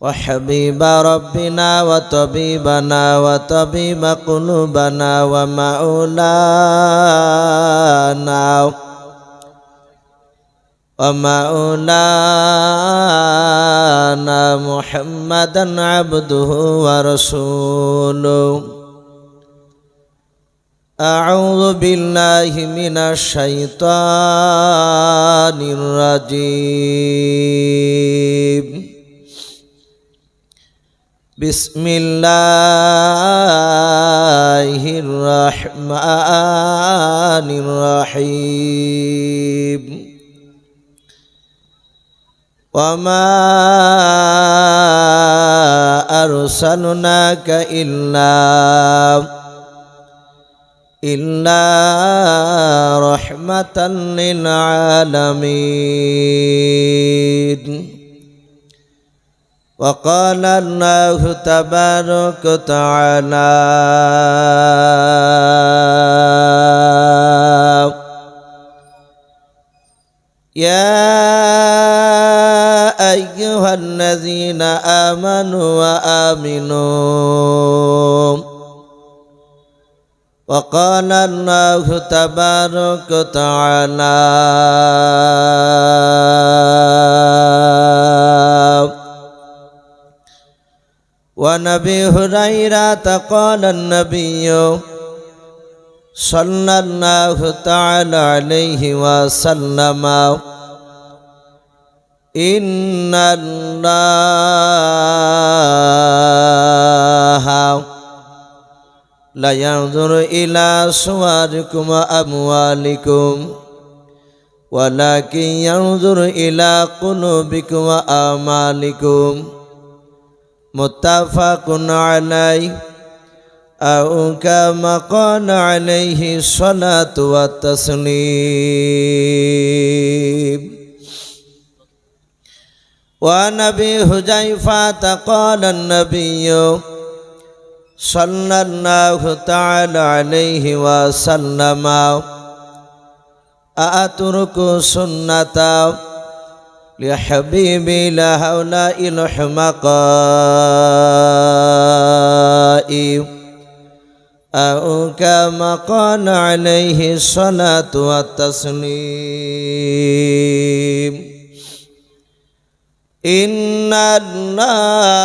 وحبيب ربنا وطبيبنا وطبيب قلوبنا ومولانا ومولانا محمدا عبده ورسوله. أعوذ بالله من الشيطان الرجيم. بسم الله الرحمن الرحيم. وما أرسلناك إلا إلا رحمة للعالمين. وقال الله تبارك وتعالى يا أيها الذين آمنوا وآمنوا. وقال الله تبارك وتعالى ونبي هريرة قال النبي صلى الله تعالى عليه وسلم إن الله لا ينظر إلى صوركم وأموالكم ولكن ينظر إلى قلوبكم وأعمالكم متفق عليه. أو كما قال عليه الصلاة والتسليم. وعن أبي حذيفة قال النبي صلى الله تعالى عليه وسلم أترك سنة لحبيبي لهؤلاء الحمقاء أو كما قال عليه الصلاة والتسليم إن الله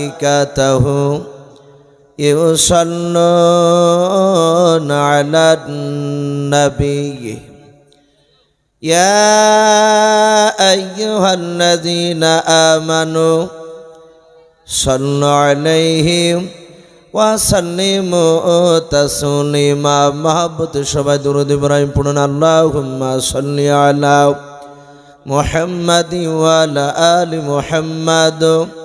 وملائكته يصلون على النبي يا أيها الذين آمنوا صلوا عليه وسلموا تسليما محبت شبه درود إبراهيم پڑھنا اللهم صل على محمد وعلى آل محمد محمد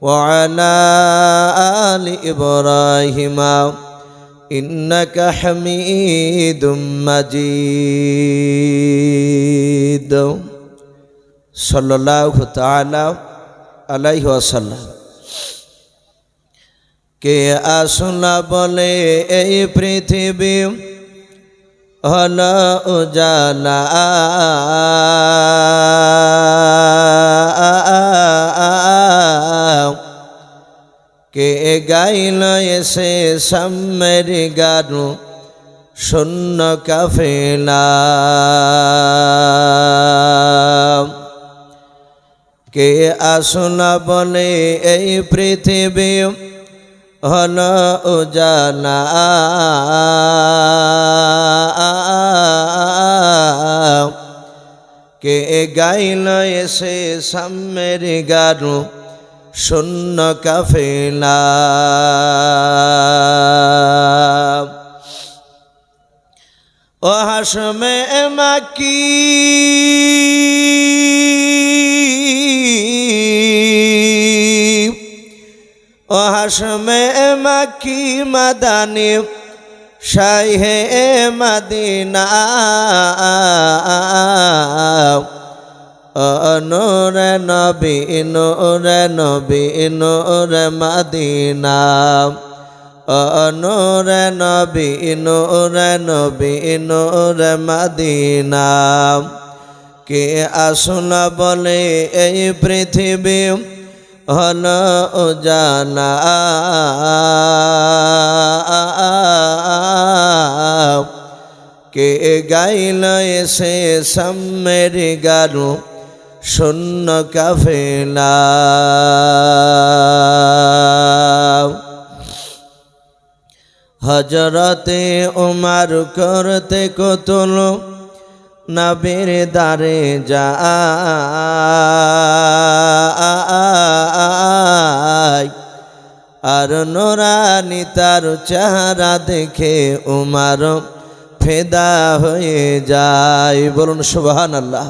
وعلى آل إبراهيم إنك حميد مجيد صلى الله تعالى عليه وسلم কে আসলা বলে এই পৃথিবী হল উজালা কে গাইল এসে সাম্যের গানু, শূন্য কাফেলা। কে আসনা বলে এই পৃথিবী হল উজালা কে গাইল এসে সাম্যের গারু শূন্য কাফেলা ও হাসমে মাকি। ও হাসমে মাকি মাদানি শাহে মদিনা। নূর নবী নূর নবী, নূর মদিনা। নূর নবী নূর নবী, নূর মদিনা। কে আসল বলে এই পৃথিবী হল জানা কে গাইল এসে সাম্যের গারু শূন্য কাফেলা হজরতে উমার করতে কতল নবীর দারে যা আর নোরানি তার চেহারা দেখে উমার ফেদা হয়ে যায়। বলুন সুবহান আল্লাহ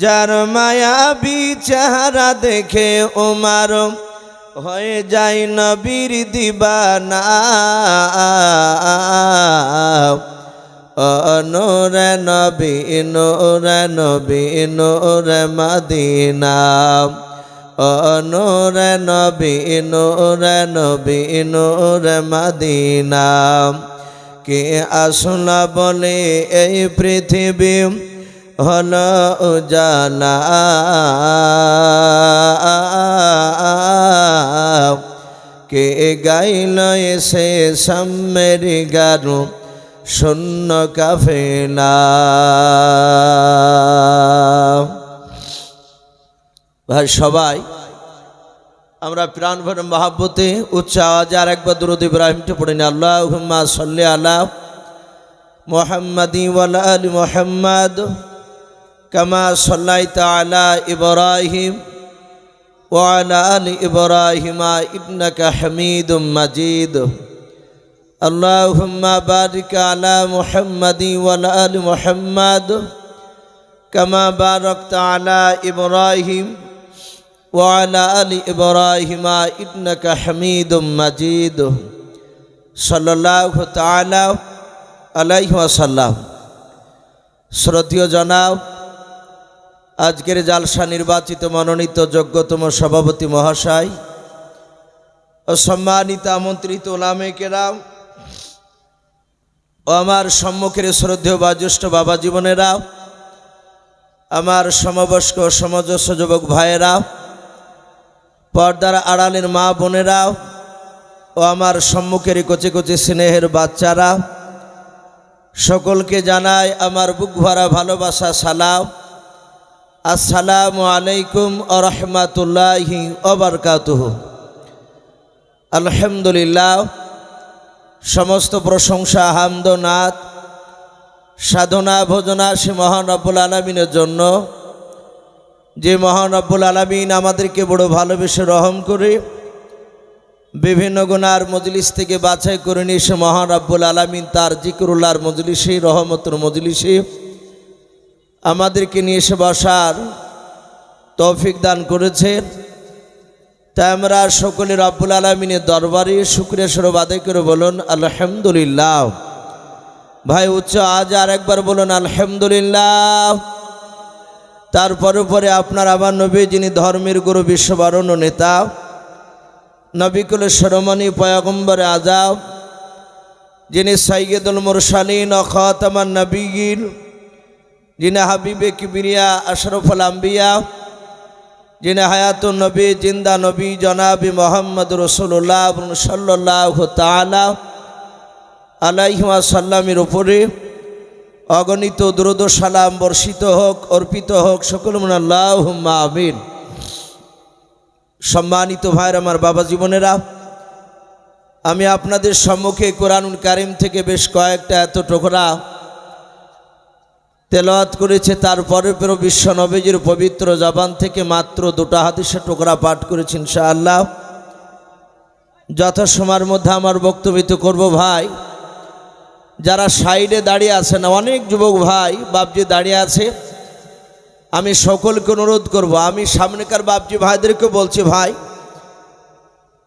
যার মায়া চেহারা দেখে উমার হয়ে যায় নবীর দিবানা। নোরে নবী নোরে নবী, নোরে মদিনা। নোরে নবী নোরে নবী, নোরে মদিনা। কে আসলা বলে এই পৃথিবী? হল উজালা কে গাইল এসে সাম্যের গারু, শূন্য কাফেলা। ভাই, সবাই, আমরা প্রাণ ভর মহাব্বতে উচ্চ আওয়াজে আর একবার দুরুদ ইব্রাহিমটা পড়ে নি আল্লাহ হুম্মা সাল্লি আলা মোহাম্মদি ওয়ালা আলী মোহাম্মদ। কামা সাল্লাইতা আলা ইব্রাহিম ওয়ালা আলী ইব্রাহিমা ইবনাকা হামিদুম মাজিদ اللهم بارك على محمد وعلى ال محمد كما باركت على ابراهيم وعلى ال ابراهيم انك حميد مجيد صلى الله تعالى عليه وسلم শ্রদ্ধীয় জনাব আজকের জালসা নির্বাচিত মনোনীত যোগ্যতম সভাপতি মহাশয় ও সম্মানিত আমন্ত্রিত ওলামে কেরাম ও আমার সম্মুখের শ্রদ্ধেয় বা জ্যেষ্ঠ বাবা জীবনেরা, আমার সমবয়স্ক সমজস্ব যুবক ভাইয়েরা, পর্দার আড়ালের মা বোনেরা ও আমার সম্মুখের কচি কচি স্নেহের বাচ্চারা, সকলকে জানায় আমার বুক ভরা ভালোবাসা, সালাম। আসসালামু আলাইকুম আ রহমাতুল্লাহি অবরকাতুহ আলহামদুলিল্লাহ, সমস্ত প্রশংসা হামদনাথ সাধনা, ভোজনা সে মহান রব্বুল আলমিনের জন্য। যে মহান রব্বুল আলমিন আমাদেরকে বড় ভালোবেসে রহম করে বিভিন্ন গুণার মজলিস থেকে বাছাই করে নিয়ে সে মহান রব্বুল আলমিন তার জিকরুল্লাহর মজলিসে, রহমতুর মজলিসে আমাদেরকে নিয়ে এসে বসার তৌফিক দান করেছেন তাই আমরা সকলে রব্বুল আলমিনের দরবারে শুক্রিয়া সরব আদায় করে বলুন, আলহামদুলিল্লাহ। ভাই, উচ্চ আজ আর একবার বলুন, আলহামদুলিল্লাহ। তারপরে পরে আপনার আবার নবী, যিনি ধর্মের গুরু বিশ্ববরণ নেতা নবিকুল সরমণি, পয়গম্বর আজাব যিনি সৈয়দুল মুরসালিন ও খতামান নবীন যিনি হাবিবে কিবিরিয়া, আশরফুল আম্বিয়া যিনি হায়াতুন নবী, জিন্দা নবী জনাবি মোহাম্মদ রসুল্লাহ সাল্লাহ তালা আলাইহিমা সাল্লামের উপরে। অগণিত দ্রুদ সালাম বর্ষিত হোক, অর্পিত হোক, সকল আল্লাহ আমিন। সম্মানিত ভাইয়ের, আমার বাবা জীবনেরা, আমি আপনাদের সম্মুখে কোরআনুল কারিম থেকে বেশ কয়েকটা এত টোকরা তেলাওয়াত করেছে, তারপরে পেরো বিশ্ব নবীজির পবিত্র জবান থেকে মাত্র দুটো হাদিসে টুকরা পাঠ করেছি ইনশাআল্লাহ। যথাসময়ের মধ্যে আমার বক্তব্য করব ভাই, যারা সাইডে দাঁড়িয়ে আছেন, অনেক যুবক ভাই, বাপজি দাঁড়িয়ে আছে, আমি সকলকে অনুরোধ করব, আমি সামনেকার বাপজি ভাইদেরকে বলছি ভাই,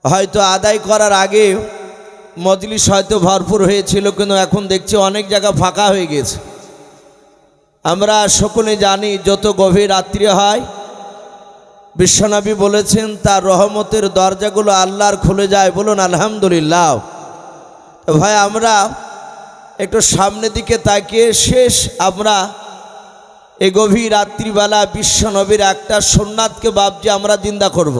হয়তো আদায় করার আগে মজলিস হয়তো ভরপুর হয়েছিল, কিন্তু এখন দেখছি অনেক জায়গা ফাঁকা হয়ে গেছে। আমরা সকলে জানি যত গভীর রাত্রি হয়, বিশ্বনবী বলেছেন, তার রহমতের দরজাগুলো আল্লাহর খুলে যায়। বলুন, আলহামদুলিল্লাহ। ভাই, আমরা একটু সামনের দিকে তাকিয়ে শেষ আমরা এ গভীর রাত্রিবেলা বিশ্বনবীর একটা সোননাথকে ভাবছি আমরা জিন্দা করব।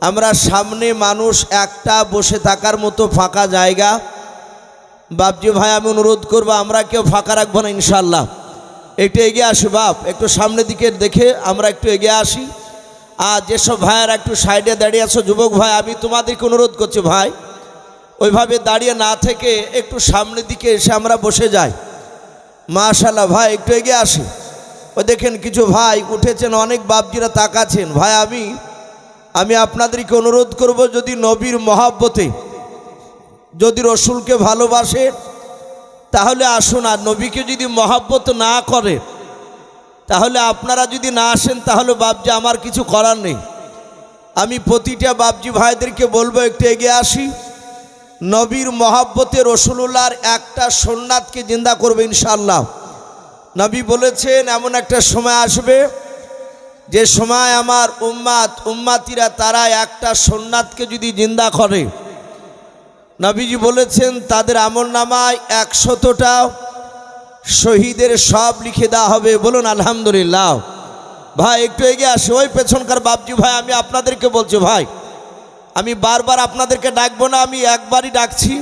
আমরা সামনে মানুষ একটা বসে থাকার মতো ফাঁকা জায়গা। বাপজি ভাই, আমি অনুরোধ করব, আমরা কেউ ফাঁকা রাখব না ইনশাল্লাহ একটু এগিয়ে আসি বাপ, একটু সামনের দিকে দেখে আমরা একটু এগিয়ে আসি। আর যেসব ভাইয়ার একটু সাইডে দাঁড়িয়ে আছো, যুবক ভাই, আমি তোমাদেরকে অনুরোধ করছি ভাই, ওইভাবে দাঁড়িয়ে না থেকে একটু সামনের দিকে এসে আমরা বসে যাই। মাশাল্লাহ ভাই, একটু এগিয়ে আসি। ও দেখেন কিছু ভাই উঠেছেন, অনেক বাপজিরা তাকাছেন ভাই, আমি আমি আপনাদেরকে অনুরোধ করব, যদি নবীর মহাব্বতে, যদি রসুলকে ভালোবাসে তাহলে আসুন আর নবীকে যদি মহাব্বত না করে, তাহলে আপনারা যদি না আসেন, তাহলে বাপজি আমার কিছু করার নেই। আমি প্রতিটা বাপজি ভাইদেরকে বলব, একটু এগিয়ে আসি। নবীর মহাব্বতে রসুল্লাহর একটা সোননাথকে জিন্দা করবে ইনশাল্লাহ নবী বলেছেন, এমন একটা সময় আসবে, যে সময় আমার উম্মাত, উম্মাতিরা তারা একটা সোননাথকে যদি জিন্দা করে। নবীজি বলেছেন, তাদের আমল নামায় একশতটা শহীদের সব লিখে দেওয়া হবে। বলুন, আলহামদুলিল্লাহ। ভাই, একটু এগিয়ে আসে। ওই পেছনকার বাপজি ভাই, আমি আপনাদেরকে বলছি ভাই, আমি বারবার আপনাদেরকে ডাকবো না, আমি একবারই ডাকছি।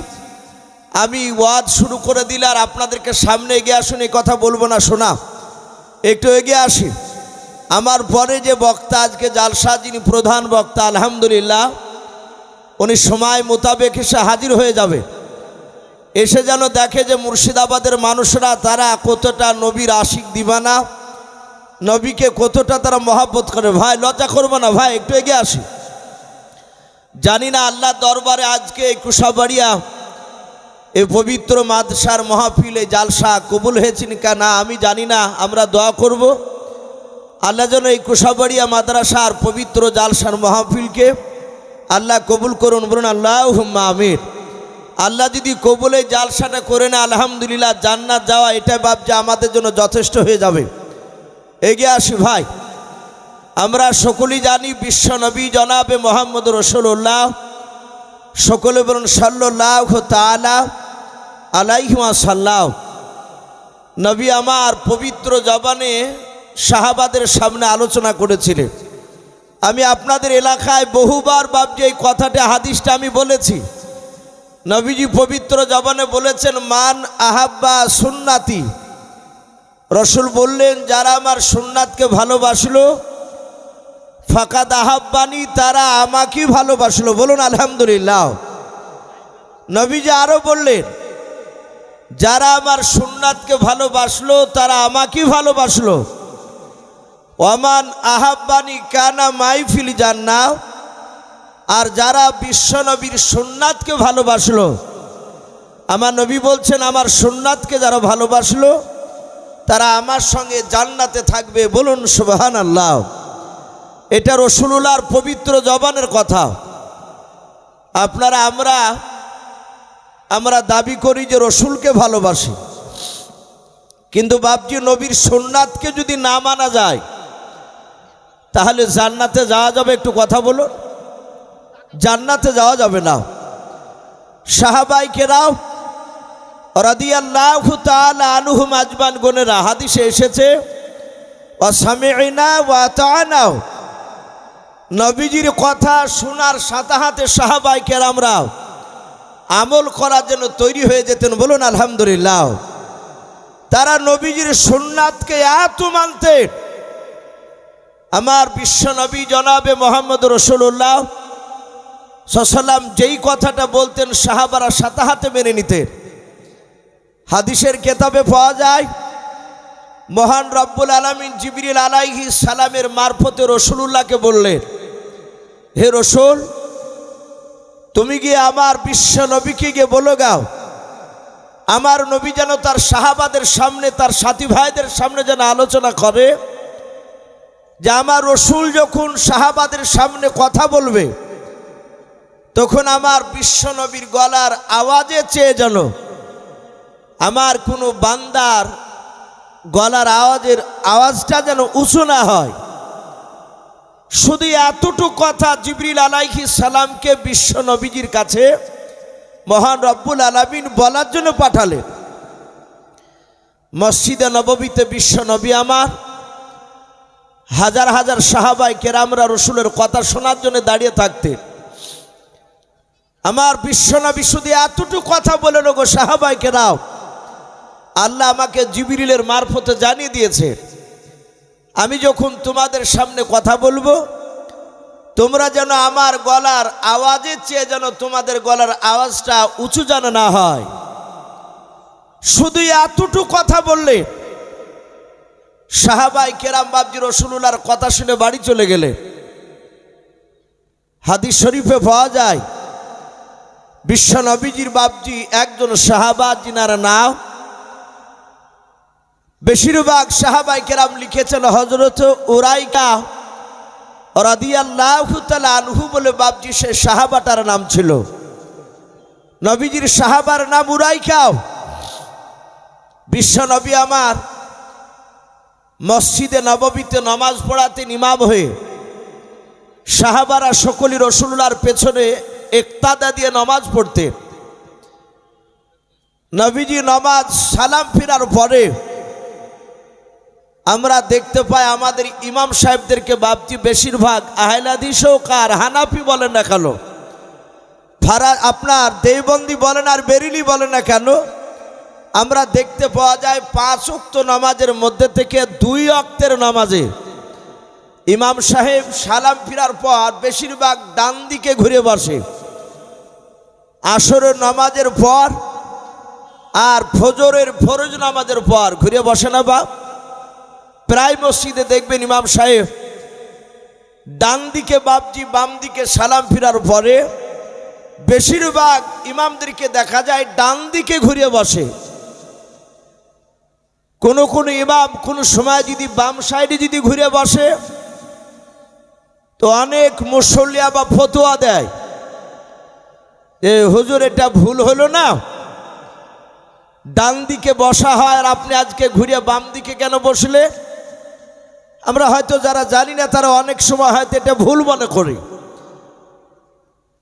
আমি ওয়াজ শুরু করে দিলে আর আপনাদেরকে সামনে এগিয়ে আসুন, এই কথা বলব না, শোনা। একটু এগিয়ে আসি। আমার পরে যে বক্তা, আজকে জালসা যিনি প্রধান বক্তা, আলহামদুলিল্লাহ। উনি সময় মোতাবেক এসে হাজির হয়ে যাবে। এসে যেন দেখে যে মুর্শিদাবাদের মানুষরা তারা কতটা নবীর আশিক দিবানা, নবীকে কতটা তারা মহাব্বত করে। ভাই, লজ্জা করব না, ভাই, একটু এগিয়ে আসি। জানি না আল্লাহ দরবারে আজকে কুশাবাড়িয়া এই পবিত্র মাদশার মহাফিলে জালসা কবুল হয়েছেন কেনা আমি জানি না, আমরা দোয়া করব। আল্লাহ যেন এই কুশাবাড়িয়া মাদ্রাসার পবিত্র জালসার মহাফিলকে আল্লাহ কবুল করুন, বলুন আল্লাহ হুম্মা আমির আল্লাহ যদি কবুলে জালসাটা করে না আলহামদুলিল্লাহ জান্নাত যাওয়া এটা ভাবছে আমাদের জন্য যথেষ্ট হয়ে যাবে। এগিয়ে আসি ভাই, আমরা সকলেই জানি বিশ্ব নবী জনাবে মোহাম্মদ রসুল্লাহ সকলে বলুন সাল্লাহ তালা আলাইহিমা সাল্লাহ নবী আমার পবিত্র জবানে শাহাবাদের সামনে আলোচনা করেছিলেন। আমি আপনাদের এলাকায় বহুবার ভাবছি, এই কথাটা, হাদিসটা আমি বলেছি। নবীজি পবিত্র জবানে বলেছেন, মান আহাব্বা সুন্নাতি। রসুল বললেন, যারা আমার সুন্নাতকে ভালোবাসলো ফাঁকা দাহাব্বানি তারা আমাকেই ভালোবাসলো। বলুন, আলহামদুলিল্লাহ। নবীজি আরও বললেন, যারা আমার সুন্নাতকে ভালোবাসলো, তারা আমাকেই ভালোবাসলো। ওমান আহাব্বানি কানা মাইফিল জান্না। আর যারা বিশ্বনবীর সুন্নাতকে ভালোবাসলো, আমার নবী বলছেন, আমার সুন্নাতকে যারা ভালোবাসলো, তারা আমার সঙ্গে জান্নাতে থাকবে। বলুন সুবাহান আল্লাহ এটা রসুলুল্লাহর পবিত্র জবানের কথা। আপনারা, আমরা আমরা দাবি করি যে রসুলকে ভালোবাসি। কিন্তু বাপজি, নবীর সোননাথকে যদি না মানা যায় তাহলে জান্নাতে যাওয়া যাবে, একটু কথা বলুন। জান্নাতে যাওয়া যাবে না। সাহাবাই কেরাও রাদিয়াল্লাহু তাআলা আনহুম আজমান গনেরা হাদিসে এসেছে অসামিনা ওয়া তাআনাও নবীজির কথা শোনার সাথে হাতে সাহাবাই কেরামরাও আমল করার জন্য তৈরি হয়ে যেতেন, বলুন আলহামদুলিল্লাহ। তারা নবীজির সুন্নাতকে এত মানতেন আমার বিশ্ব নবী জনাবে মোহাম্মদ রসুল্লাহ সসাল্লাম যেই কথাটা বলতেন সাহাবারা সাথে হাতে মেনে নিতেন। হাদিসের কেতাবে পাওয়া যায়, মহান রব্বুল আলমিন জিবরিল আলাইহি সালামের মারফতে রসুলুল্লাহকে বললেন, হে রসুল, তুমি গিয়ে আমার বিশ্ব নবীকে গিয়ে বলো গাও, আমার নবী যেন তার সাহাবাদের সামনে, তার সাথী ভাইদের সামনে যেন আলোচনা করে। যে আমার রসুল যখন সাহাবাদের সামনে কথা বলবে, তখন আমার বিশ্ব নবীর গলার আওয়াজে চেয়ে যেন আমার কোনো বান্দার গলার আওয়াজের আওয়াজটা যেন উঁচু না হয়। শুধু এতটুকু কথা জিবরিল আলাইহি সালামকে বিশ্ব নবীজির কাছে মহান রব্বুল আলামিন বলার জন্য পাঠালেন। মসজিদে নববীতে বিশ্ব নবী আমার হাজার হাজার সাহাবাই কেরামরা রসুলের কথা শোনার জন্য দাঁড়িয়ে থাকতেন আমার বিশ্বনবী শুধু এতটুকু কথা বলে গো সাহাবাই কেরাও আল্লাহ আমাকে জিবিরিলের মারফতে জানিয়ে দিয়েছে। আমি যখন তোমাদের সামনে কথা বলব, তোমরা যেন আমার গলার আওয়াজের চেয়ে যেন তোমাদের গলার আওয়াজটা উঁচু যেন না হয়। শুধু এতটুকু কথা বললে সাহাবাই কেরাম বাবজি রসুল্লার কথা শুনে বাড়ি চলে গেলে। হাদিস শরীফে পাওয়া যায়, বিশ্ব নবীজির বাবজি একজন সাহাবা, যিনার নাম বেশিরভাগ সাহাবাই কেরাম লিখেছেন হজরত উরাইকা রাদিয়াল্লাহু তাআলা আনহু বলে বাবজি সে সাহাবাটার নাম ছিল। নবীজির সাহাবার নাম উরাইকাও বিশ্ব নবী আমার মসজিদে নববীতে নামাজ পড়াতেন ইমাম হয়ে। সাহাবারা সকলই রসুল্লার পেছনে একতাদা দিয়ে নামাজ পড়তেন। নবীজি নামাজ সালাম ফেরার পরে আমরা দেখতে পাই আমাদের ইমাম সাহেবদেরকে বাপজি বেশিরভাগ আহলাদিস হোক আর হানাফি বলেন না কেন? ফারা আপনার দেবন্দি বলেন আর বেরিলি বলেন না কেন? আমরা দেখতে পাওয়া যায় পাঁচ অক্ত নামাজের মধ্যে থেকে দুই অক্তের নামাজে। ইমাম সাহেব সালাম ফিরার পর বেশিরভাগ ডান দিকে ঘুরে বসে। আসরের নামাজের পর আর ফজরের ফরজ নামাজের পর ঘুরে বসে না বাপ প্রায় মসজিদে দেখবেন ইমাম সাহেব ডান দিকে বাপজি, বাম দিকে সালাম ফিরার পরে বেশিরভাগ ইমামদেরকে দেখা যায় ডান দিকে ঘুরে বসে। কোনো কোনো ইমাম কোনো সময় যদি বাম সাইডে যদি ঘুরে বসে, তো অনেক মুসল্লিয়া বা ফতোয়া দেয় এ হুজুর, এটা ভুল হলো না। ডান দিকে বসা হয় আর আপনি আজকে ঘুরে বাম দিকে কেন বসলে? আমরা হয়তো যারা জানি না, তারা অনেক সময় হয়তো এটা ভুল মনে করি।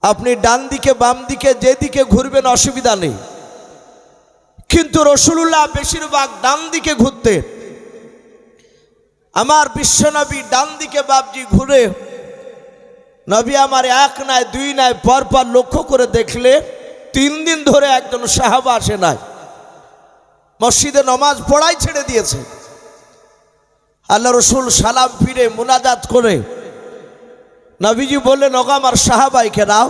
আপনি ডান দিকে, বাম দিকে, যেদিকে ঘুরবেন, অসুবিধা নেই। কিন্তু রসুল্লাহ বেশিরভাগ ডান দিকে ঘুরতে। আমার বিশ্বনবী ডান দিকে বাবজি ঘুরে, নবী আমার এক নাই, দুই নাই, পর পর লক্ষ্য করে দেখলে তিন দিন ধরে একজন সাহাবা আসে নাই। মসজিদে নমাজ পড়াই ছেড়ে দিয়েছে। আল্লাহ রসুল সালাম ফিরে মোনাজাত করে, নবীজি বললেন, ওগো আমার সাহাবাইকে নাও।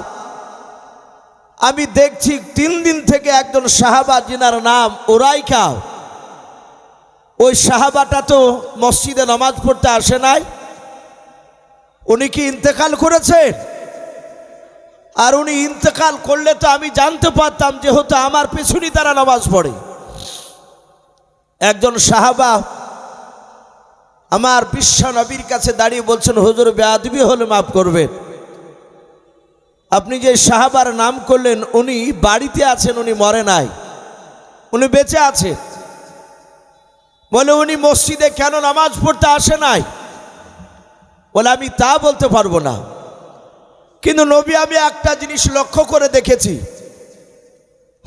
আমি দেখছি তিন দিন থেকে একজন সাহাবা যিনার নাম ওরাইকাও ওই সাহাবাটা তো মসজিদে নামাজ পড়তে আসে নাই। উনি কি ইন্তেকাল করেছেন আর উনি ইন্তেকাল করলে তো আমি জানতে পারতাম যেহেতু আমার পেছনই তারা নামাজ পড়ে। একজন সাহাবা আমার বিশ্ব নবীর কাছে দাঁড়িয়ে বলছেন, হুজুর বেয়াদবি হলে মাফ করবেন। আপনি যে সাহাবার নাম করলেন, উনি বাড়িতে আছেন, উনি মরে নাই। উনি বেঁচে আছেন। বলে উনি মসজিদে কেন নামাজ পড়তে আসে নাই? বলে, আমি তা বলতে পারব না। কিন্তু নবী, আমি একটা জিনিস লক্ষ্য করে দেখেছি।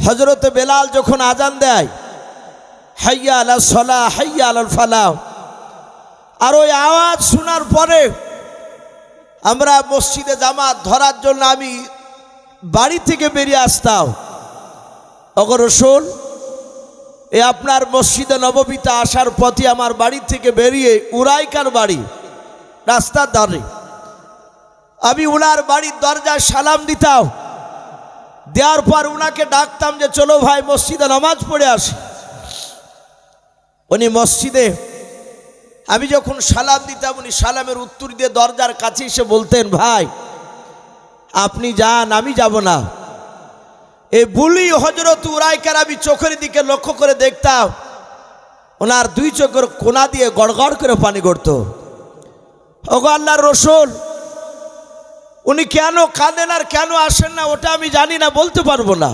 হজরত বেলাল যখন আজান দেয়, হাইয়া আলা সলা, হাইয়া আলাল ফালাহ আর ওই আওয়াজ শোনার পরে আমরা মসজিদে জামাত ধরার জন্য আমি বাড়ি থেকে বেরিয়ে আসতাম। অগর রসুল এ আপনার মসজিদে নববীতে আসার পথে আমার বাড়ি থেকে বেরিয়ে উড়াইকার বাড়ি, রাস্তার ধারে। আমি উনার বাড়ির দরজায় সালাম দিতাম। দেওয়ার পর উনাকে ডাকতাম যে, চলো ভাই, মসজিদে নামাজ পড়ে আসি। উনি মসজিদে আমি যখন সালাম দিতাম, উনি সালামের উত্তর দিয়ে দরজার কাছে এসে বলতেন, ভাই, আপনি যান, আমি যাব না। এই বুলি হজরত উরাইকার আমি চোখের দিকে লক্ষ্য করে দেখতাম, ওনার দুই চোখের কোনা দিয়ে গড়গড় করে পানি গড়ত। ওগো আল্লাহর রসুল, উনি কেন কাঁদেন আর কেন আসেন না, ওটা আমি জানি না, বলতে পারব না।